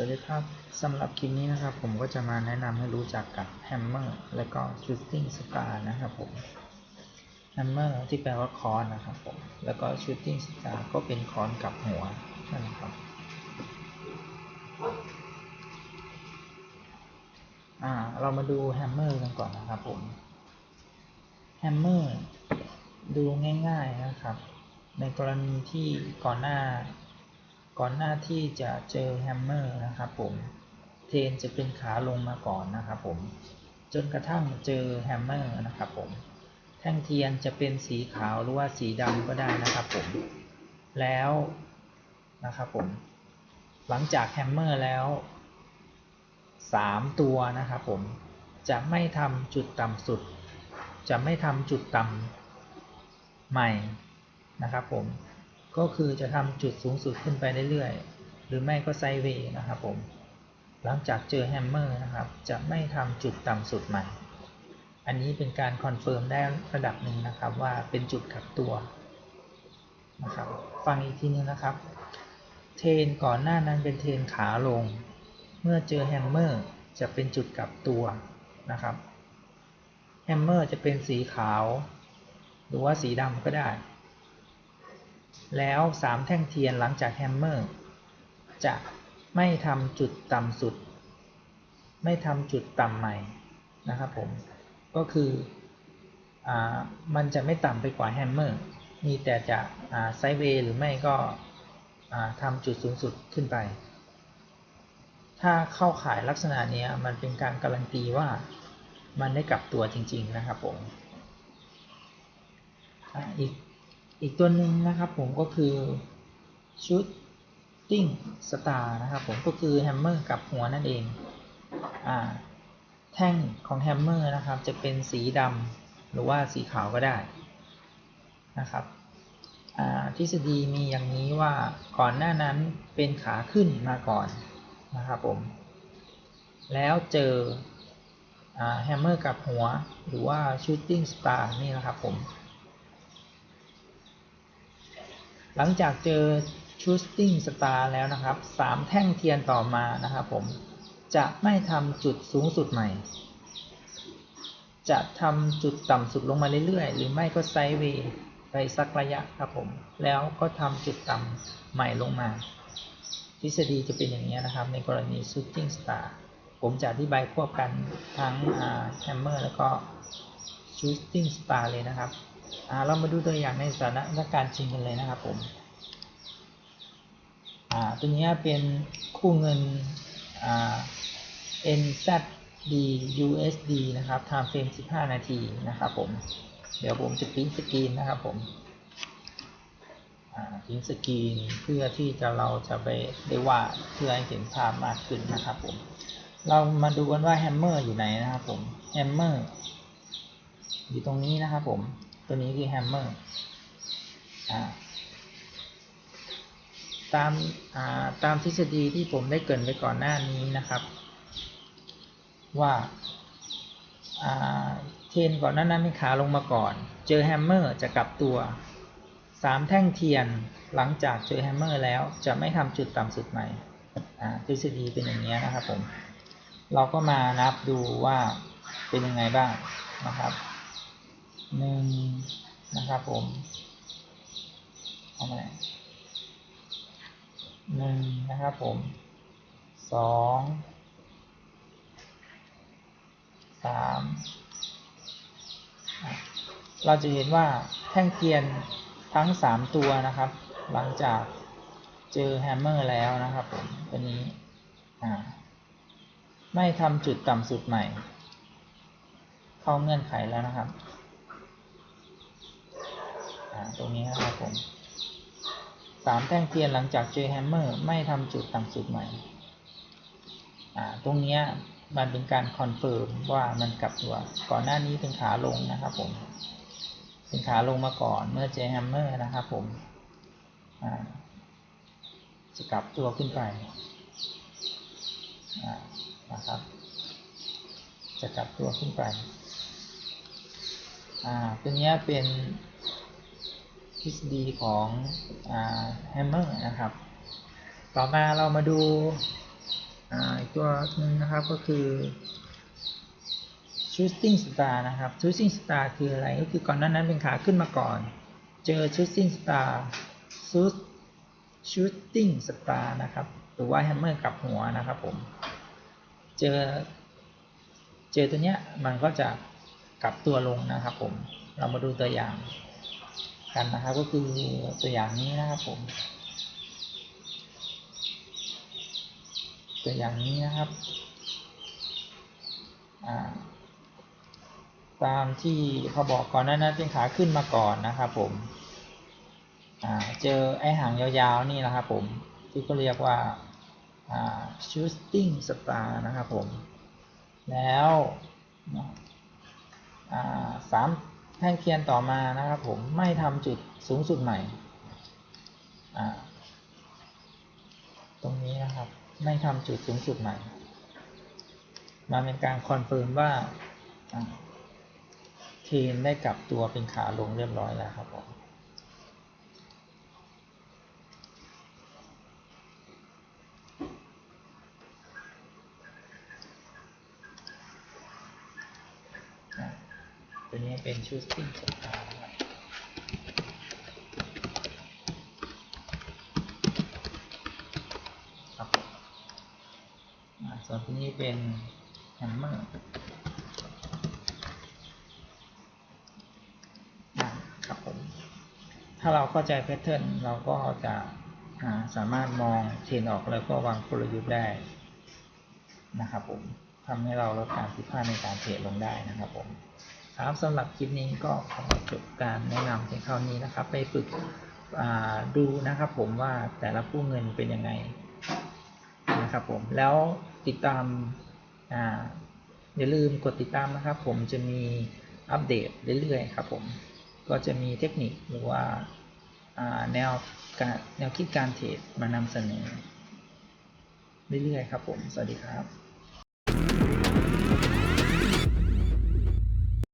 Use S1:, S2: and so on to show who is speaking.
S1: สวัสดีครับสำหรับคลิปนี้นะครับ ผมก็จะมาแนะนำให้รู้จักกับแฮมเมอร์และก็ shooting star นะครับผมแฮมเมอร์ที่แปลว่าค้อนนะครับผม แล้วก็ shooting star ก็เป็นค้อนกับหัวนั่นนะครับอ่าเรามาดูแฮมเมอร์กันก่อนนะครับผมแฮมเมอร์ดูง่ายๆนะครับ ในกรณีที่ก่อนหน้า ก่อนหน้าที่จะเจอแฮมเมอร์นะครับผมเทนจะเป็นขาลงมาก่อนนะครับผมจนกระทั่งเจอแฮมเมอร์นะครับผมแท่งเทียนจะเป็นสีขาวหรือว่าสีดำก็ได้นะครับผมแล้วนะครับผมหลังจากแฮมเมอร์แล้ว3 ตัวนะครับผมจะไม่ทำจุดต่ำสุด จะไม่ทำจุดต่ำใหม่นะครับผม ก็คือจะทำจุดสูงสุดขึ้นไปเรื่อยๆ หรือไม่ก็ไซเวย์นะครับผม หลังจากเจอแฮมเมอร์นะครับ จะไม่ทำจุดต่ำสุดใหม่ อันนี้เป็นการคอนเฟิร์มได้ระดับหนึ่งนะครับว่าเป็นจุดขับตัวนะครับ ฟังอีกทีนึงนะครับ เทรนก่อนหน้านั้นเป็นเทรนขาลง เมื่อเจอแฮมเมอร์จะเป็นจุดกลับตัวนะครับ แฮมเมอร์จะเป็นสีขาว หรือว่าสีดำก็ได้ แล้ว3แท่งเทียนหลังจากแฮมเมอร์ จะไม่ทำจุดต่ำสุด ไม่ทำจุดต่ำใหม่นะครับผม ก็คืออมันจะไม่ต่ำไปกว่าแฮมเมอร์ มีแต่จะไซด์เวย์หรือไม่ก็ทำจุดสูงสุดขึ้นไป ถ้าเข้าขายลักษณะนี้มันเป็นการการันตีว่ามันได้กลับตัวจริง ๆ นะครับผมอีก อีกตัวหนึ่งนะครับผมก็คือชุดติ้งสตาร์นะครับผมก็คือแฮมเมอร์กับหัวนั่นเองอ่าแท่งของแฮมเมอร์นะครับจะเป็นสีดำหรือว่าสีขาวก็ได้นะครับทฤษฎีมีอย่างนี้ว่าก่อนหน้านั้นเป็นขาขึ้นมาก่อนนะครับผม แล้วเจอแฮมเมอร์กับหัวหรือว่าชูตติ้งสตาร์นี่นะครับผม หลังจากเจอ shooting star แล้วนะครับ 3 แท่งเทียนต่อมานะครับผมจะไม่ทำจุดสูงสุดใหม่ จะทำจุดต่ำสุดลงมาเรื่อยๆ หรือไม่ก็ไซด์เวย์ไปสักระยะครับผม แล้วก็ทำจุดต่ำใหม่ลงมา ทฤษฎีจะเป็นอย่างนี้นะครับ ในกรณี shooting star ผมจะอธิบายควบกันทั้ง hammer แล้วก็ shooting star เลยนะครับ เรามาดูตัวอย่างในสถานการณ์จริงกันเลยนะครับผมตัวนี้เป็นคู่เงิน NZD USD นะครับ time frame 15 นาทีนะครับผม เดี๋ยวผมจะพิมพ์สกรีนนะครับผมพิมพ์สกรีนเพื่อที่จะเราจะไปได้ว่าเพื่อให้เห็นภาพมากขึ้นนะครับผม เรามาดูกันว่าแฮมเมอร์อยู่ไหนนะครับผม แฮมเมอร์อยู่ตรงนี้นะครับผม ตัวนี้คือแฮมเมอร์ตามตามทฤษฎีที่ผมได้เกินไปก่อนหน้านี้นะครับ ว่าเทนก่อนหน้านั้นเป็นขาลงมาก่อน เจอแฮมเมอร์จะกลับตัว 3 แท่งเทียนหลังจากเจอแฮมเมอร์แล้วจะไม่ทำจุดต่ำสุดใหม่ทฤษฎีเป็นอย่างนี้นะครับผม เราก็มานับดูว่าเป็นยังไงบ้างนะครับ หนึ่งนะครับผมเอาใหม่หนึ่งนะครับผมสองสามเราจะเห็นว่าแท่งเทียนทั้งสามตัวนะครับ หลังจากเจอแฮมเมอร์แล้วนะครับผมตัวนี้ไม่ทำจุดต่ำสุดใหม่ เข้าเงื่อนไขแล้วนะครับ ตรงนี้นะครับผมสามแท่งเทียนหลังจากเจอแฮมเมอร์ไม่ทำจุดต่ำสุดใหม่ ตรงนี้มันเป็นการคอนเฟิร์มว่ามันกลับตัว ก่อนหน้านี้เป็นขาลงนะครับผม เป็นขาลงมาก่อนเมื่อเจอแฮมเมอร์นะครับผมจะกลับตัวขึ้นไปนะครับ จะกลับตัวขึ้นไป อ่า ตัวนี้เป็น ทฤษฎีของแฮมเมอร์นะครับ ต่อมาเรามาดูอีกตัวหนึ่งนะครับก็คือ shooting star นะครับ shooting star คืออะไรก็คือก่อนหน้านั้นเป็นขาขึ้นมาก่อน เจอ shooting star shoot shooting star นะครับหรือว่า hammer กลับหัวนะครับผม เจอ เจอตัวเนี้ยมันก็จะกลับตัวลงนะครับผม เรามาดูตัวอย่าง กันนะครับ ก็คือตัวอย่างนี้นะครับผม ตัวอย่างนี้นะครับตามที่เขาบอกก่อนหน้านั้นเป็นขาขึ้นมาก่อนนะครับผมเจอไอหางยาวๆนี่นะครับผมที่เขาเรียกว่า shooting star นะครับผม แล้วสาม แท่งเทียนต่อมานะครับผมไม่ทำจุดสูงสุดใหม่ตรงนี้นะครับ ไม่ทำจุดสูงสุดใหม่ มาเป็นการคอนเฟิร์มว่าเทนได้กลับตัวเป็นขาลงเรียบร้อยแล้วครับผม อะ ตัวนี้เป็นชุดติ้งสตาร์ครับครับผมอะส่วนตัวนี้เป็นแฮมเมอร์ครับผม ถ้าเราเข้าใจแพทเทิร์นเราก็จะาสามารถมองเทรนออกแล้วก็วางกลยุทธ์ได้นะครับผมทำให้เราลดการผิดพลาดในการเทรดลงได้นะครับผม ครับสำหรับคลิปนี้ก็ขอจบการแนะนำเพียงเท่านี้นะครับ ไปฝึกดูนะครับผมว่าแต่ละผู้เงินเป็นยังไงนะครับผมแล้วติดตามออย่าลืมกดติดตามนะครับ ผมจะมีอัปเดตเรื่อยๆครับผมก็จะมีเทคนิคหรือว่าอ่าแนวการแนวคิดการเทรดมานำเสนอเรื่อยๆครับผม สวัสดีครับ